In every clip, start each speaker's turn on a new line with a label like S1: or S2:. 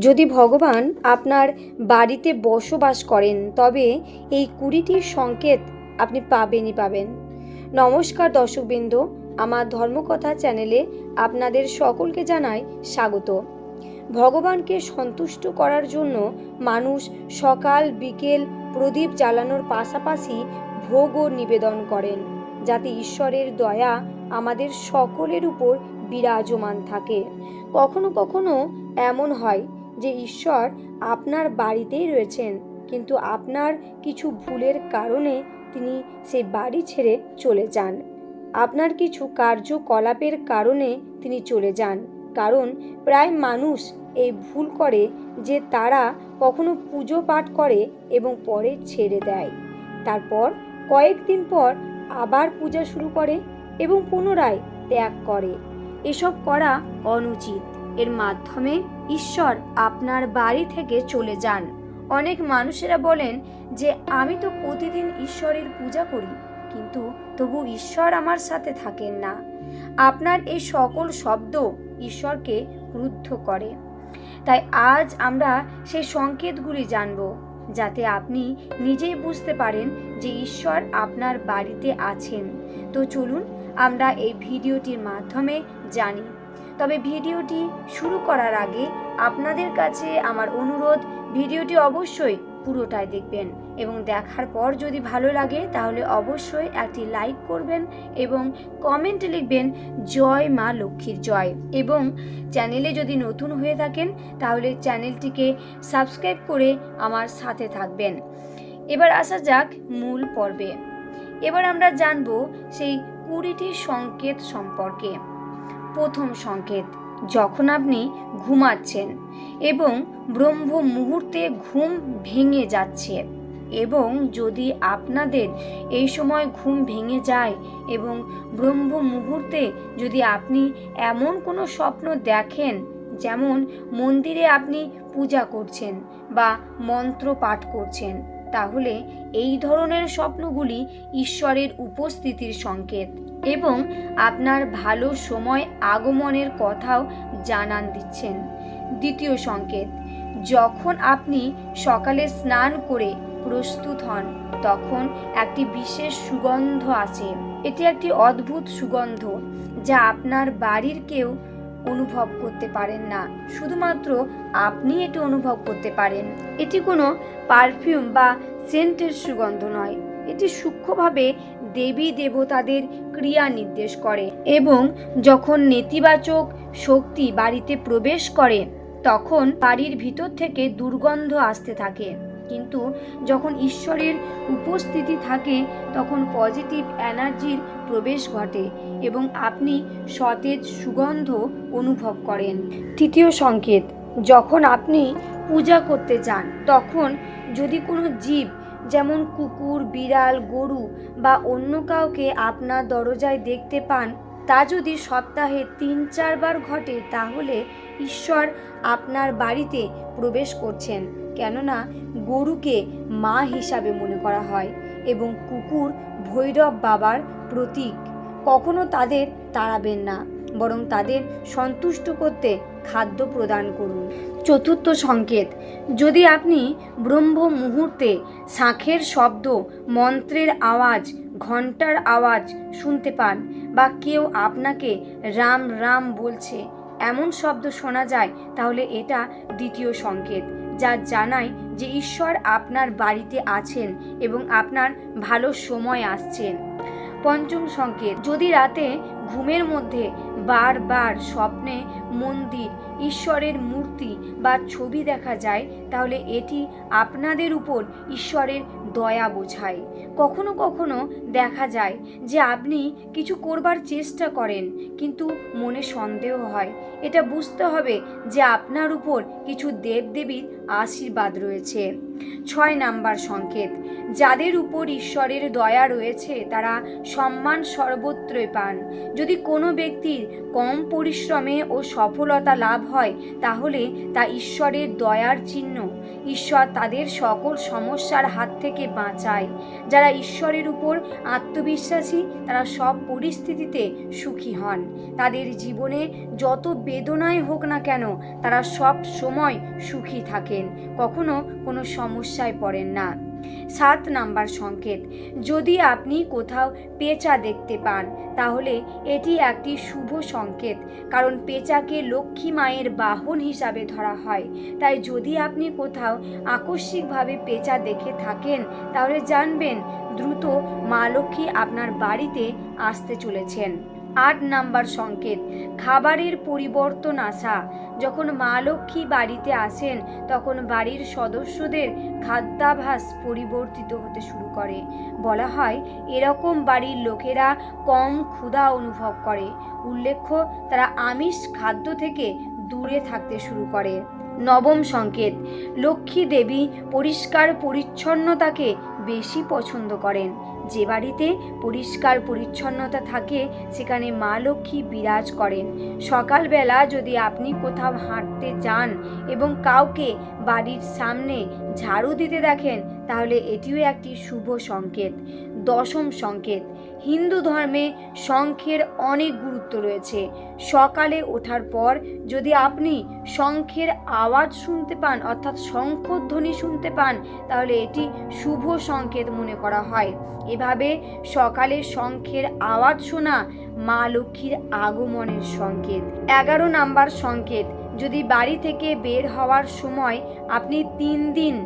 S1: যদি ভগবান আপনার বাড়িতে বসবাস করেন, তবে এই কুড়িটির সংকেত আপনি পাবেনই পাবেন। নমস্কার দর্শকবৃন্দ, আমার ধর্মকথা চ্যানেলে আপনাদের সকলকে জানাই স্বাগত। ভগবানকে সন্তুষ্ট করার জন্য মানুষ সকাল, বিকেল প্রদীপ জ্বালানোর পাশাপাশি ভোগও নিবেদন করেন, যাতে ঈশ্বরের দয়া আমাদের সকলের উপর বিরাজমান থাকে। কখনো কখনো এমন হয় যে ঈশ্বর আপনার বাড়িতেই রয়েছেন, কিন্তু আপনার কিছু ভুলের কারণে তিনি সেই বাড়ি ছেড়ে চলে যান। আপনার কিছু কার্যকলাপের কারণে তিনি চলে যান, কারণ প্রায় মানুষ এই ভুল করে যে তারা কখনো পুজো পাঠ করে এবং পরে ছেড়ে দেয়। তারপর কয়েকদিন পর আবার পূজা শুরু করে এবং পুনরায় ত্যাগ করে। এসব করা অনুচিত। এর মাধ্যমে ঈশ্বর আপনার বাড়ি থেকে চলে যান। অনেক মানুষেরা বলেন যে, আমি তো প্রতিদিন ঈশ্বরের পূজা করি, কিন্তু তবু ঈশ্বর আমার সাথে থাকেন না। আপনার এই সকল শব্দ ঈশ্বরকে ক্রুদ্ধ করে। তাই আজ আমরা সেই সংকেতগুলি জানব, যাতে আপনি নিজেই বুঝতে পারেন যে ঈশ্বর আপনার বাড়িতে আছেন। তো চলুন আমরা এই ভিডিওটির মাধ্যমে জানি। তবে ভিডিওটি শুরু করার আগে আপনাদের কাছে আমার অনুরোধ, ভিডিওটি অবশ্যই পুরোটাই দেখবেন এবং দেখার পর যদি ভালো লাগে তাহলে অবশ্যই একটি লাইক করবেন এবং কমেন্টে লিখবেন, জয় মা লক্ষ্মীর জয়। এবং চ্যানেলে যদি নতুন হয়ে থাকেন তাহলে চ্যানেলটিকে সাবস্ক্রাইব করে আমার সাথে থাকবেন। এবার আসা যাক মূল পর্বে। এবার আমরা জানব সেই কুড়িটি সংকেত সম্পর্কে। প্রথম সংকেত, যখন আপনি ঘুমাচ্ছেন এবং ব্রহ্ম মুহূর্তে ঘুম ভেঙে যাচ্ছে এবং যদি আপনাদের এই সময় ঘুম ভেঙে যায় এবং ব্রহ্ম মুহূর্তে যদি আপনি এমন কোনো স্বপ্ন দেখেন, যেমন মন্দিরে আপনি পূজা করছেন বা মন্ত্র পাঠ করছেন তাহলে এই ধরনের স্বপ্নগুলি ঈশ্বরের উপস্থিতির সংকেত এবং আপনার ভালো সময় আগমনের কথাও জানান দিচ্ছেন। দ্বিতীয় সংকেত, যখন আপনি সকালে স্নান করে প্রস্তুত হন, তখন একটি বিশেষ সুগন্ধ আছে এটি একটি অদ্ভুত সুগন্ধ যা আপনার বাড়ির কেউ অনুভব করতে পারেন না। শুধুমাত্র আপনি এটি অনুভব করতে পারেন। এটি কোনো পারফিউম বা সেন্টের সুগন্ধ নয়। এটি সূক্ষ্মভাবে দেবী দেবতাদের ক্রিয়া নির্দেশ করে এবং যখন নেতিবাচক শক্তি বাড়িতে প্রবেশ করে, তখন বাড়ির ভিতর থেকে দুর্গন্ধ আসতে থাকে। কিন্তু যখন ঈশ্বরের উপস্থিতি থাকে, তখন পজিটিভ এনার্জির প্রবেশ ঘটে এবং আপনি সতেজ সুগন্ধ অনুভব করেন। তৃতীয় সংকেত, যখন আপনি পূজা করতে যান তখন যদি কোনো জীব, যেমন কুকুর, বিড়াল, গরু বা অন্য কাউকে আপনার দরজায় দেখতে পান, তা যদি সপ্তাহে তিন চারবার ঘটে, তাহলে ঈশ্বর আপনার বাড়িতে প্রবেশ করছেন। কেননা গরুকে মা হিসাবে মনে করা হয় এবং কুকুর ভৈরব বাবার প্রতীক। কখনো তাদের তাড়াবেন না, বরং তাদের সন্তুষ্ট করতে খাদ্য প্রদান করুন। চতুর্থ সংকেত, যদি আপনি ব্রহ্ম মুহূর্তে শাঁখের শব্দ, মন্ত্রের আওয়াজ ঘণ্টার আওয়াজ শুনতে পান বা কেউ আপনাকে রাম রাম বলছে, এমন শব্দ শোনা যায়, তাহলে এটা দ্বিতীয় সংকেত। যা জানায় যে ঈশ্বর আপনার বাড়িতে আছেন এবং আপনার ভালো সময় আসছেন। পঞ্চম সংকেত, যদি রাতে ঘুমের মধ্যে বারবার স্বপ্নে মন্দির ঈশ্বরের মূর্তি বা ছবি দেখা যায়, তাহলে এটি আপনাদের উপর ঈশ্বরের দয়া বোঝায়। কখনো কখনো দেখা যায় যে আপনি কিছু করবার চেষ্টা করেন, কিন্তু মনে সন্দেহ হয়। এটা বুঝতে হবে যে আপনার উপর কিছু দেবদেবীর আশীর্বাদ রয়েছে। ছয় নাম্বার সংকেত, যাদের উপর ঈশ্বরের দয়া রয়েছে, তারা সম্মান সর্বত্রই পান। যদি কোনো ব্যক্তির কম পরিশ্রমে ও সফলতা লাভ হয়, তাহলে তা ঈশ্বরের দয়ার চিহ্ন। ঈশ্বর তাদের সকল সমস্যার হাত থেকে বাঁচায়। যারা ঈশ্বরের উপর আত্মবিশ্বাসী, তারা সব পরিস্থিতিতে সুখী হন। তাদের জীবনে যত বেদনায় হোক না কেন, তারা সব সময় সুখী থাকেন। কখনো কোনো সমস্যায় পড়েন না। সাত নাম্বার সংকেত। যদি আপনি কোথাও পেঁচা দেখতে পান, তাহলে এটি একটি শুভ সংকেত, কারণ পেঁচাকে লক্ষ্মী মায়ের বাহন হিসাবে ধরা হয়। তাই যদি আপনি কোথাও আকস্মিকভাবে পেঁচা দেখে থাকেন, তাহলে জানবেন দ্রুত মা লক্ষ্মী আপনার বাড়িতে আসতে চলেছেন। আট নাম্বার সংকেত, খাবারের পরিবর্তন আসা। যখন মা লক্ষ্মী বাড়িতে আসেন, তখন বাড়ির সদস্যদের খাদ্যাভাস পরিবর্তিত হতে শুরু করে। বলা হয়, এরকম বাড়ির লোকেরা কম ক্ষুধা অনুভব করে। উল্লেখ্য, তারা আমিষ খাদ্য থেকে দূরে থাকতে শুরু করে। নবম সংকেত, লক্ষ্মী দেবী পরিষ্কার পরিচ্ছন্নতাকে বেশি পছন্দ করেন। যে বাড়িতে পরিষ্কার পরিচ্ছন্নতা থাকে, সেখানে মা লক্ষ্মী বিরাজ করেন। সকালবেলা যদি আপনি কোথাও হাঁটতে যান এবং কাউকে বাড়ির সামনে ঝাড়ু দিতে দেখেন, তাহলে এটিও একটি শুভ সংকেত, দশম সংকেত। হিন্দু ধর্মে শঙ্খের অনেক গুরুত্ব রয়েছে। সকালে ওঠার পর যদি আপনি শঙ্খের আওয়াজ শুনতে পান, অর্থাৎ শঙ্খধ্বনি শুনতে পান, তাহলে এটি শুভ সংকেত মনে করা হয়। এভাবে সকালে শঙ্খের আওয়াজ শোনা মা লক্ষ্মীর আগমনের সংকেত। এগারো নাম্বার সংকেত যদি বাড়ি থেকে বের হওয়ার সময় আপনি তিন দিন,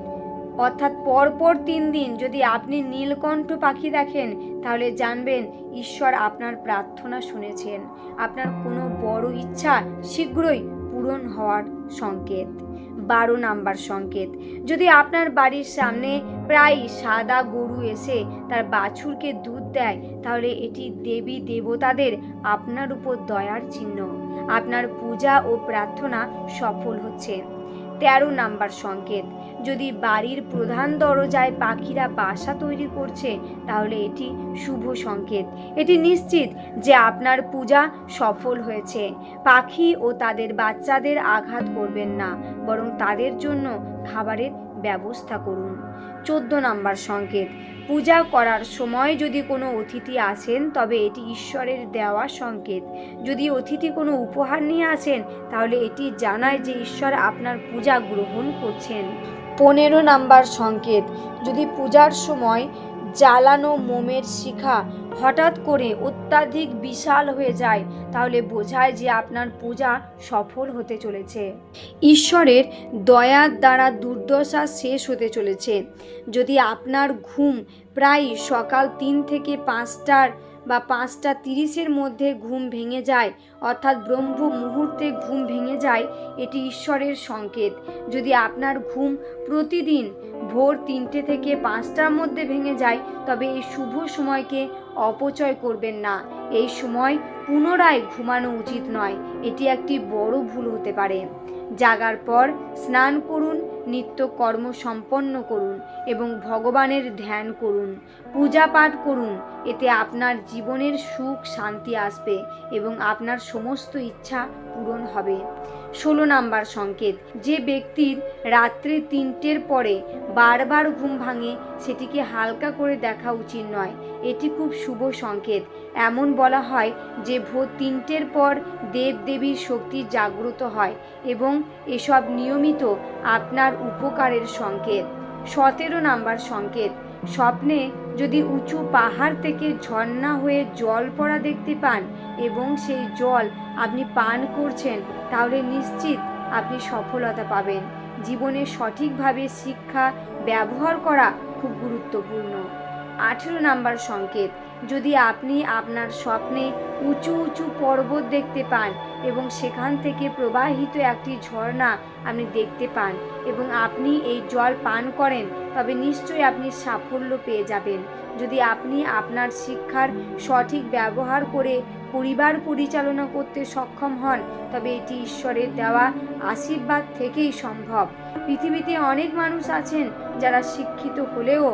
S1: অর্থাৎ পরপর তিন দিন যদি আপনি নীলকণ্ঠ পাখি দেখেন, তাহলে জানবেন ঈশ্বর আপনার প্রার্থনা শুনেছেন। আপনার কোনো বড় ইচ্ছা শীঘ্রই পূরণ হওয়ার সংকেত। বারো নাম্বার সংকেত, যদি আপনার বাড়ির সামনে প্রায় সাদা গরু এসে তার বাছুরকে দুধ দেয়, তাহলে এটি দেবী দেবতাদের আপনার উপর দয়ার চিহ্ন। আপনার পূজা ও প্রার্থনা সফল হচ্ছে। তেরো নাম্বার সংকেত, যদি বাড়ির প্রধান দরজায় পাখিরা বাসা তৈরি করছে, তাহলে এটি শুভ সংকেত। এটি নিশ্চিত যে আপনার পূজা সফল হয়েছে। পাখি ও তাদের বাচ্চাদের আঘাত করবেন না, বরং তাদের জন্য খাবারের ব্যবস্থা করুন। চোদ্দ নাম্বার সংকেত, পূজা করার সময় যদি কোনো অতিথি আসেন, তবে এটি ঈশ্বরের দেওয়া সংকেত। যদি অতিথি কোনো উপহার নিয়ে আসেন, তাহলে এটি জানায় যে ঈশ্বর আপনার পূজা গ্রহণ করছেন। পনেরো নাম্বার সংকেত, যদি পূজার সময় জ্বালানো মোমের শিখা হঠাৎ করে অত্যাধিক বিশাল হয়ে যায়। তাহলে বোঝায় যে আপনার পূজা সফল হতে চলেছে। ঈশ্বরের দয়ার দ্বারা দুর্দশা শেষ হতে চলেছে। যদি আপনার ঘুম প্রায় সকাল তিন থেকে পাঁচটার বা পাঁচটা তিরিশের মধ্যে ঘুম ভেঙে যায়, অর্থাৎ ব্রহ্ম মুহূর্তে ঘুম ভেঙে যায়, এটি ঈশ্বরের সংকেত। যদি আপনার ঘুম প্রতিদিন ভোর তিনটে থেকে পাঁচটার মধ্যে ভেঙে যায়, তবে এই শুভ সময়কে অপচয় করবেন না। এই সময় পুনরায় ঘুমানো উচিত নয়। এটি একটি বড় ভুল হতে পারে। জাগার পর স্নান করুন, নিত্য কর্ম সম্পন্ন করুন এবং ভগবানের ধ্যান করুন। পূজা পাঠ করুন, এতে আপনার জীবনের সুখ শান্তি আসবে এবং আপনার সমস্ত ইচ্ছা পূরণ হবে। ষোলো নাম্বার সংকেত। যে ব্যক্তির রাত্রি তিনটের পরে বারবার ঘুম ভাঙে, সেটিকে হালকা করে দেখা উচিত নয়। এটি খুব শুভ সংকেত। এমন বলা হয় যে ভোর তিনটের পর দেব দেবীর শক্তি জাগ্রত হয় এবং এসব নিয়মিত আপনার উপকারের সংকেত। সতেরো নাম্বার সংকেত। স্বপ্নে যদি উঁচু পাহাড় থেকে ঝর্ণা হয়ে জল পড়া দেখতে পান এবং সেই জল আপনি পান করছেন, তাহলে নিশ্চিত আপনি সফলতা পাবেন। জীবনে সঠিকভাবে শিক্ষা, ব্যবহার করা খুব গুরুত্বপূর্ণ। আঠেরো নাম্বার সংকেত যদি আপনি আপনার স্বপ্নে উঁচু উঁচু পর্বত দেখতে পান এবং সেখান থেকে প্রবাহিত একটি ঝর্ণা আপনি দেখতে পান এবং আপনি এই জল পান করেন, তবে নিশ্চয়ই আপনি সাফল্য পেয়ে যাবেন। যদি আপনি আপনার শিক্ষার সঠিক ব্যবহার করে পরিবার পরিচালনা করতে সক্ষম হন, তবে এটি ঈশ্বরের দেওয়া আশীর্বাদ থেকেই সম্ভব। পৃথিবীতে অনেক মানুষ আছেন যারা শিক্ষিত হলেও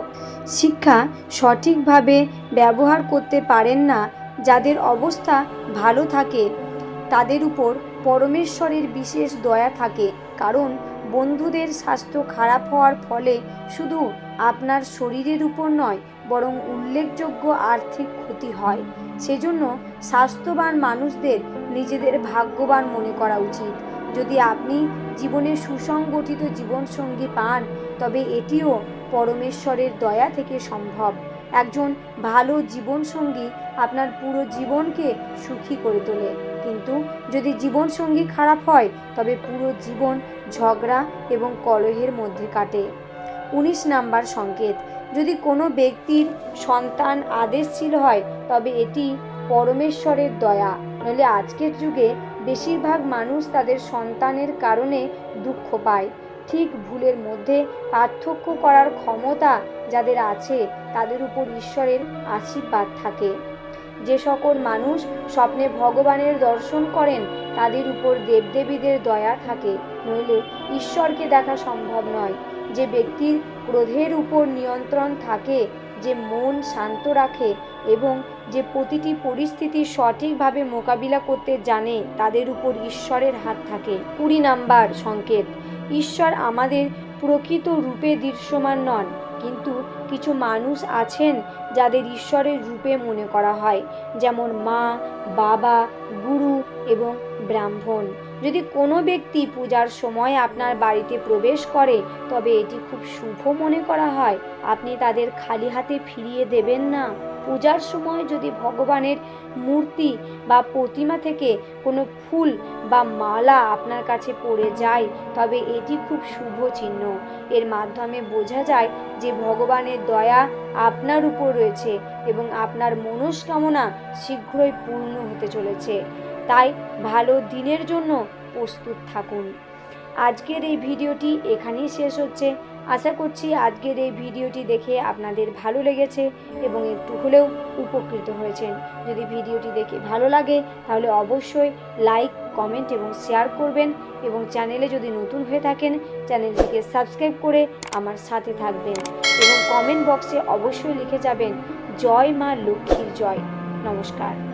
S1: শিক্ষা সঠিকভাবে ব্যবহার করতে পারেন না, যাদের অবস্থা ভালো থাকে। তাদের উপর পরমেশ্বরের বিশেষ দয়া থাকে, কারণ বন্ধুদের স্বাস্থ্য খারাপ হওয়ার ফলে শুধু আপনার শরীরের উপর নয়, বরং উল্লেখযোগ্য আর্থিক ক্ষতি হয়। সেজন্য স্বাস্থ্যবান মানুষদের নিজেদের ভাগ্যবান মনে করা উচিত। যদি আপনি জীবনে সুসংগঠিত জীবনসঙ্গী পান, তবে এটিও পরমেশ্বরের দয়া থেকে সম্ভব। একজন ভালো জীবনসঙ্গী আপনার পুরো জীবনকে সুখী করে তোলে। কিন্তু যদি জীবনসঙ্গী খারাপ হয়, তবে পুরো জীবন ঝগড়া এবং কলহের মধ্যে কাটে। উনিশ নাম্বার সংকেত, যদি কোনো ব্যক্তির সন্তান আদেশশীল হয়, তবে এটি পরমেশ্বরের দয়া। নইলে আজকের যুগে বেশিরভাগ মানুষ তাদের সন্তানের কারণে দুঃখ পায়। ঠিক ভুলের মধ্যে পার্থক্য করার ক্ষমতা যাদের আছে, তাদের উপর ঈশ্বরের আশীর্বাদ থাকে। যে সকল মানুষ স্বপ্নে ভগবানের দর্শন করেন, তাদের উপর দেবদেবীদের দয়া থাকে। নইলে ঈশ্বরকে দেখা সম্ভব নয়। যে ব্যক্তির ক্রোধের উপর নিয়ন্ত্রণ থাকে, যে মন শান্ত রাখে এবং যে প্রতিটি পরিস্থিতি সঠিকভাবে মোকাবিলা করতে জানে, তাদের উপর ঈশ্বরের হাত থাকে। কুড়ি নাম্বার সংকেত ঈশ্বর আমাদের প্রকৃত রূপে দৃশ্যমান নন, কিন্তু কিছু মানুষ আছেন যাদের ঈশ্বরের রূপে মনে করা হয়, যেমন মা, বাবা, গুরু এবং ব্রাহ্মণ। যদি কোনো ব্যক্তি পূজার সময় আপনার বাড়িতে প্রবেশ করে, তবে এটি খুব শুভ মনে করা হয়। আপনি তাদের খালি হাতে ফিরিয়ে দেবেন না। পূজার সময় যদি ভগবানের মূর্তি বা প্রতিমা থেকে কোনো ফুল বা মালা আপনার কাছে পড়ে যায়, তবে এটি খুব শুভ চিহ্ন। এর মাধ্যমে বোঝা যায় যে ভগবানের দয়া আপনার উপর রয়েছে এবং আপনার মনস্কামনা শীঘ্রই পূর্ণ হতে চলেছে। তাই ভালো দিনের জন্য প্রস্তুত থাকুন। আজকের এই ভিডিওটি এখানেই শেষ হচ্ছে। আশা করছি আজকের এই ভিডিওটি দেখে আপনাদের ভালো লেগেছে এবং একটু হলেও উপকৃত হয়েছেন। যদি ভিডিওটি দেখে ভালো লাগে, তাহলে অবশ্যই লাইক, কমেন্ট এবং শেয়ার করবেন এবং চ্যানেলে যদি নতুন হয়ে থাকেন, চ্যানেলটিকে সাবস্ক্রাইব করে আমার সাথে থাকবেন এবং কমেন্ট বক্সে অবশ্যই লিখে যাবেন, জয় মা লক্ষ্মীর জয়। নমস্কার।